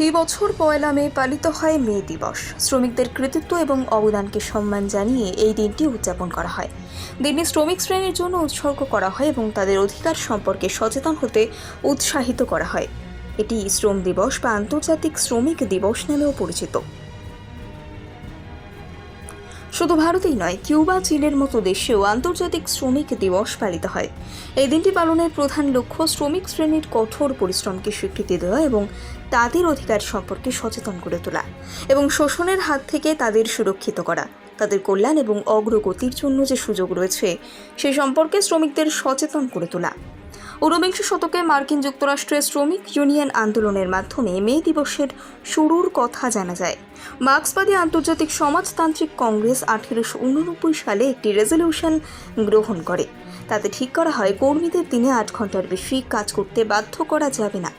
ফি বছর পয়লা মে পালিত হয় মে দিবস। শ্রমিকদের কৃতিত্ব এবং অবদানকে সম্মান জানিয়ে এই দিনটি উদযাপন করা হয়। দিনটি শ্রমিক শ্রেণির জন্য উৎসর্গ করা হয় এবং তাদের অধিকার সম্পর্কে সচেতন হতে উৎসাহিত করা হয়। এটি শ্রম দিবস বা আন্তর্জাতিক শ্রমিক দিবস নামেও পরিচিত। শুধু ভারতেই নয়, কিউবা, চীনের মতো দেশেও আন্তর্জাতিক শ্রমিক দিবস পালিত হয়। এই দিনটি পালনের প্রধান লক্ষ্য শ্রমিক শ্রেণির কঠোর পরিশ্রমকে স্বীকৃতি দেওয়া এবং তাদের অধিকার সম্পর্কে সচেতন করে তোলা এবং শোষণের হাত থেকে তাদের সুরক্ষিত করা, তাদের কল্যাণ এবং অগ্রগতির জন্য যে সুযোগ রয়েছে, সে সম্পর্কে শ্রমিকদের সচেতন করে তোলা। ঊনবিংশ শতকে মার্কিন যুক্তরাষ্ট্রের শ্রমিক ইউনিয়ন আন্দোলনের মাধ্যমে মে দিবসের শুরুর কথা জানা যায়। মার্ক্সবাদী আন্তর্জাতিক সমাজতান্ত্রিক কংগ্রেস আঠেরোশো উননব্বই সালে একটি রেজলিউশন গ্রহণ করে। তাতে ঠিক করা হয়, কর্মীদের দিনে আট ঘণ্টার বেশি কাজ করতে বাধ্য করা যাবে না।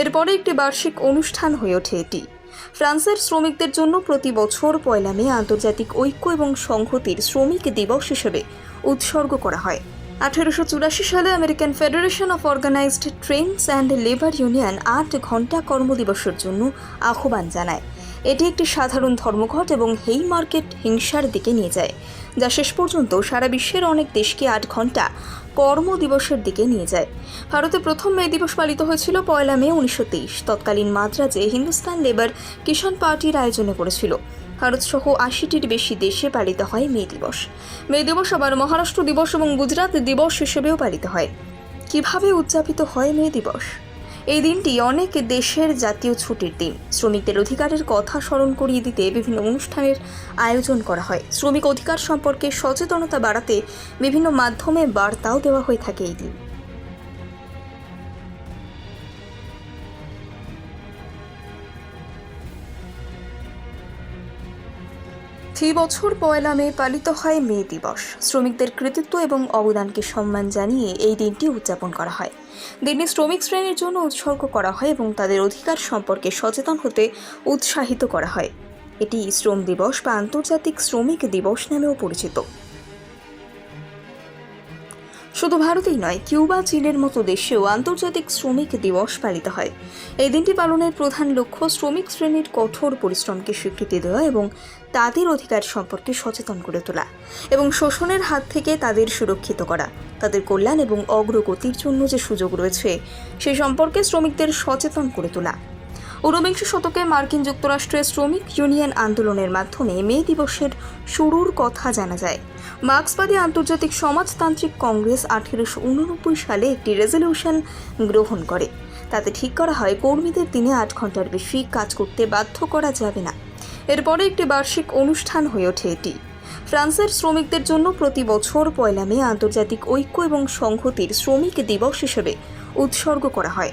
এরপরে একটি বার্ষিক অনুষ্ঠান হয়ে ওঠে এটি। ফ্রান্সের শ্রমিকদের জন্য প্রতি বছর পয়লা মে আন্তর্জাতিক ঐক্য এবং সংহতির শ্রমিক দিবস হিসেবে উৎসর্গ করা হয়। আঠারোশো চুরাশি সালে American Federation of Organized trades and labour union আট ঘণ্টা কর্মদিবসের জন্য আহ্বান জানায়। এটি একটি সাধারণ ধর্মঘট এবং হেই মার্কেট হিংসার দিকে নিয়ে যায়, যা শেষ পর্যন্ত সারা বিশ্বের অনেক দেশকে আট ঘণ্টা কর্মদিবসের দিকে নিয়ে যায়। ভারতে প্রথম মে দিবস পালিত হয়েছিল পয়লা মে উনিশশো তেইশ। তৎকালীন মাদ্রাজে হিন্দুস্তান লেবার কিষাণ পার্টির আয়োজনে করেছিল। ভারত সহ আশিটির বেশি দেশে পালিত হয় মে দিবস। মে দিবস আবার মহারাষ্ট্র দিবস এবং গুজরাট দিবস হিসেবেও পালিত হয়। কীভাবে উদযাপিত হয় মে দিবস? এই দিনটি অনেক দেশের জাতীয় ছুটির দিন। শ্রমিকদের অধিকারের কথা স্মরণ করিয়ে দিতে বিভিন্ন অনুষ্ঠানের আয়োজন করা হয়। শ্রমিক অধিকার সম্পর্কে সচেতনতা বাড়াতে বিভিন্ন মাধ্যমে বার্তাও দেওয়া হয়ে থাকে এই দিন। ফি বছর পয়লা মে পালিত হয় মে দিবস। শ্রমিকদের কৃতিত্ব এবং অবদানকে সম্মান জানিয়ে এই দিনটি উদযাপন করা হয়। দিনটি শ্রমিক শ্রেণির জন্য উৎসর্গ করা হয় এবং তাদের অধিকার সম্পর্কে সচেতন হতে উৎসাহিত করা হয়। এটি শ্রম দিবস বা আন্তর্জাতিক শ্রমিক দিবস নামেও পরিচিত। শুধু ভারতেই নয়, কিউবা, চীনের মতো দেশেও আন্তর্জাতিক শ্রমিক দিবস পালিত হয়। এই দিনটি পালনের প্রধান লক্ষ্য শ্রমিক শ্রেণির কঠোর পরিশ্রমকে স্বীকৃতি দেওয়া এবং তাদের অধিকার সম্পর্কে সচেতন করে তোলা এবং শোষণের হাত থেকে তাদের সুরক্ষিত করা, তাদের কল্যাণ এবং অগ্রগতির জন্য যে সুযোগ রয়েছে, সে সম্পর্কে শ্রমিকদের সচেতন করে তোলা। ঊনবিংশ শতকে মার্কিন যুক্তরাষ্ট্রের শ্রমিক ইউনিয়ন আন্দোলনের মাধ্যমে মে দিবসের শুরুর কথা জানা যায়। মার্ক্সবাদী আন্তর্জাতিক সমাজতান্ত্রিক কংগ্রেস আঠেরোশো উননব্বই সালে একটি রেজলিউশন গ্রহণ করে। তাতে ঠিক করা হয়, কর্মীদের দিনে আট ঘণ্টার বেশি কাজ করতে বাধ্য করা যাবে না। এরপরে একটি বার্ষিক অনুষ্ঠান হয়ে ওঠে এটি। ফ্রান্সের শ্রমিকদের জন্য প্রতি বছর পয়লা মে আন্তর্জাতিক ঐক্য এবং সংহতির শ্রমিক দিবস হিসেবে উৎসর্গ করা হয়।